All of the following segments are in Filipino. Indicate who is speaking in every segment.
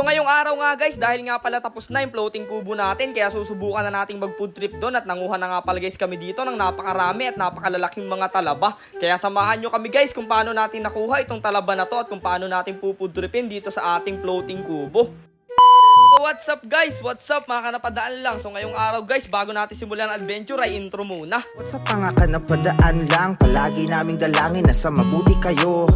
Speaker 1: So ngayong araw nga guys, dahil nga pala tapos na yung floating kubo natin, kaya susubukan na nating mag food trip doon at nanguha na nga pala guys kami dito ng napakarami at napakalalaking mga talaba. Kaya samahan nyo kami guys kung paano natin nakuha itong talaba na to at kung paano natin pufood tripin dito sa ating floating kubo. So what's up guys? What's up mga kanapadaan lang? So ngayong araw guys, bago natin simulan ang adventure ay intro muna.
Speaker 2: What's up mga kanapadaan lang Palagi naming dalangin na sa mabuti kayo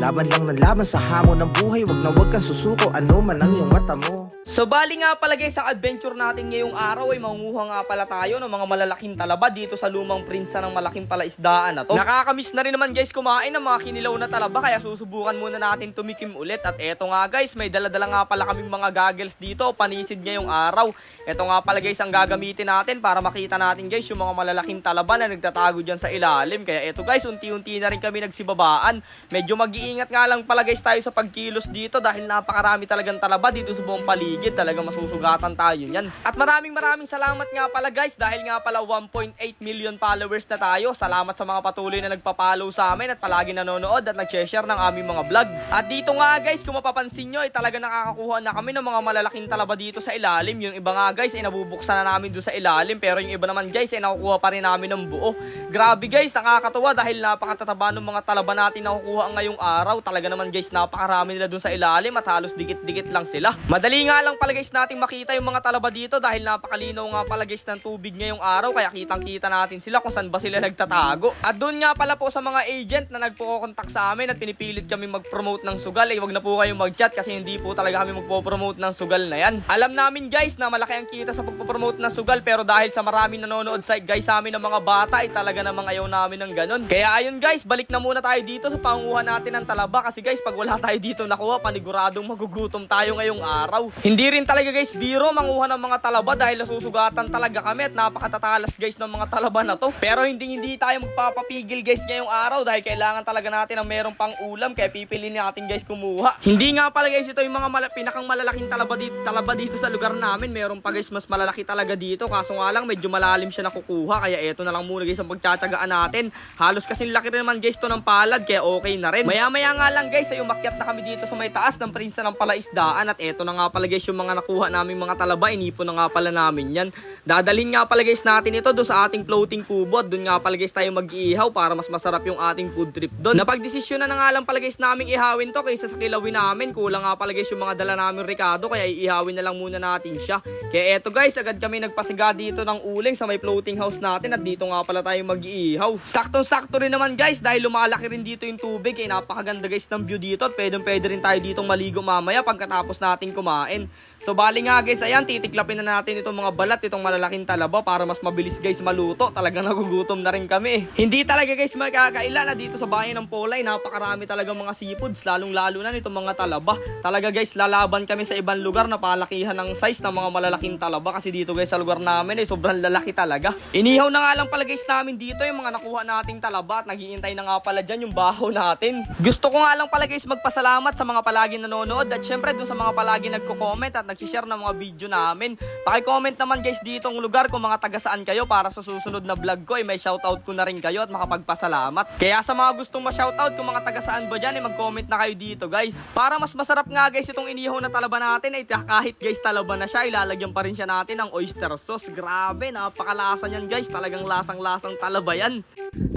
Speaker 2: Laban lang ng laban sa hamon ng buhay. Wag na wag kang susuko. Ano man ang iyong mata mo
Speaker 1: So bali nga pala guys, ang adventure natin ngayong araw ay mangunguha nga pala tayo ng mga malalaking talaba dito sa lumang prinsa ng malaking palaisdaan na to. Nakakamiss na rin naman guys kumain ng mga kinilaw na talaba kaya susubukan muna natin tumikim ulit. At eto nga guys, may daladala nga pala kaming mga goggles dito, panisid ngayong araw. Eto nga pala guys ang gagamitin natin para makita natin guys yung mga malalaking talaba na nagtatago dyan sa ilalim. Kaya eto guys, unti-unti na rin kami nagsibabaan. Medyo mag-iingat nga lang pala guys tayo sa pagkilos dito dahil napakarami talagang talaba dito sa buong paligid. Talagang masusugatan tayo yan. At maraming maraming salamat nga pala guys dahil nga pala 1.8 million followers na tayo. Salamat sa mga patuloy na nagpa-follow sa amin at palagi nanonood at nag-share ng aming mga vlog. At dito nga guys, kung mapapansin nyo, ay talaga nakakakuha na kami ng mga malalaking talaba dito sa ilalim. Yung iba nga guys, ay nabubuksan na namin doon sa ilalim. Pero yung iba naman guys, ay nakukuha pa rin namin ng buo. Grabe guys, nakakatuwa dahil napakatataba ng mga talaba natin na kukuha ngayong araw. Talaga naman guys, napakarami nila doon sa ilalim at halos dikit-dikit lang sila. Madali nga lang pala guys nating makita yung mga talaba dito dahil napakalinaw nga pala guys ng tubig ngayong araw kaya kitang-kita natin sila kung saan ba sila nagtatago. At doon nga pala po sa mga agent na nagpo-contact sa amin at pinipilit kami mag-promote ng sugal, eh wag na po kayong mag-chat kasi hindi po talaga kami magpo-promote ng sugal na yan. Alam namin guys na malaki ang kita sa pagpo-promote ng sugal pero dahil sa maraming nanonood sa guys sa amin ng mga bata ay talaga namang ayaw namin ng ganun. Kaya ayun guys, balik na muna tayo dito sa panguha natin ng talaba kasi guys pag wala tayo dito nakuha paniguradong magugutom tayo ngayong araw. Hindi rin talaga guys biro manguha ng mga talaba dahil nasusugatan talaga kami at napakatatalas guys ng mga talaba na to. Pero hindi hindi tayo magpapapigil guys ngayong araw dahil kailangan talaga natin ng merong pang ulam kaya pipili natin guys kumuha. Hindi nga pala guys ito yung mga mala- pinakang malalaking talaba dito, talaba dito sa lugar namin. Meron pa guys mas malalaki talaga dito kaso nga lang medyo malalim siya nakukuha kaya eto na lang muna guys ang pagtsatsagaan natin. Halos kasi laki rin naman guys to ng palad kaya okay na rin. Maya maya nga lang guys ay umakyat na kami dito sa may taas ng prinsa ng palaisdaan at eto na nga pala guys yung mga nakuha namin mga talaba inipon na nga pala namin yan. Dadalhin nga pala guys natin ito do sa ating floating kubo at doon nga pala guys tayo mag-iihaw para mas masarap yung ating food trip doon. Napagdesisyon na na nga lang pala guys naming ihawin to kaysa sa kilawin namin. Kulang nga pala guys yung mga dala namin Ricardo kaya iihawin na lang muna natin siya. Kaya eto guys, agad kami nagpasiga dito ng uling sa may floating house natin at dito nga pala tayo mag-iihaw. Saktong-sakto rin naman guys dahil lumalaki rin dito yung tubig kaya napakaganda guys ng view dito at pwedeng pwede rin tayo ditong maligo mamaya pagkatapos natin kumain. So bali nga guys, ayan titiklapin na natin itong mga balat, itong malalaking talaba para mas mabilis guys maluto. Talagang nagugutom na rin kami. Hindi talaga guys magkakaila na dito sa bayan ng Polay, napakarami talaga mga seafoods, lalong lalo na nitong mga talaba. Talaga guys, lalaban kami sa ibang lugar na palakihan ng size ng mga malalaking talaba kasi dito guys sa lugar namin eh, sobrang lalaki talaga. Inihaw na nga lang pala guys namin dito yung mga nakuha nating talaba at naghihintay na nga pala dyan yung baho natin. Gusto ko nga lang pala guys magpasalamat sa mga palagi nanonood at syempre dun sa mga palagi nagko-comment at nag-share ng mga video namin. Paki-comment naman guys dito ang lugar kung mga taga saan kayo para sa susunod na vlog ko ay may shoutout ko na rin kayo at makapagpasalamat. Kaya sa mga gustong ma-shoutout kung mga taga saan ba dyan ay mag-comment na kayo dito guys. Para mas masarap nga guys itong inihaw na talaba natin ay kahit guys talaba na siya ilalagyan pa rin siya natin ng oyster sauce. Grabe, napakalasa niyan guys. Talagang lasang-lasang talaba yan.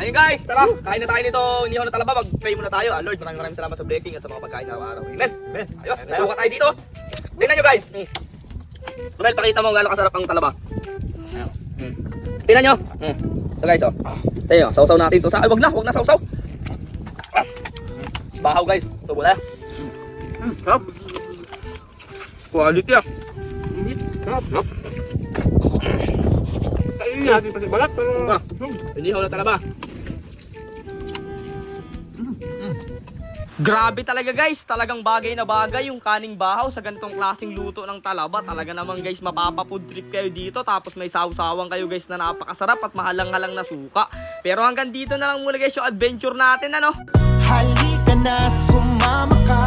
Speaker 1: Ayun guys, tara, kain na tayo nito inihaw na talaba. Mag-pray muna tayo. Ah, Lord, maraming maraming salamat sa blessing at sa mga pagkain araw-araw. Amen. Amen. Ayos, suka tayo dito. Tingnan nyo guys. Mm. Ronel, pakita mo gaano kasarap ang talaba. Mm. Tingnan nyo. Mm. Ito guys, oh. Nyo, sausaw natin to sa... Ay, wag na, wag na sausaw. Ah. Bahaw guys. Ito wala. Mm. Sarap. Quality ah. Sarap, sarap.
Speaker 3: Kainin natin kasi balat pero
Speaker 1: Ah, inihaw na talaba. Grabe talaga guys, talagang bagay na bagay yung kaning bahaw sa ganitong klaseng luto ng talaba. Talaga naman guys, mapapafood trip kayo dito tapos may sawsawang kayo guys na napakasarap at mahalang-halang na suka. Pero hanggang dito na lang muna guys yung adventure natin ano.
Speaker 2: Halika na sumama ka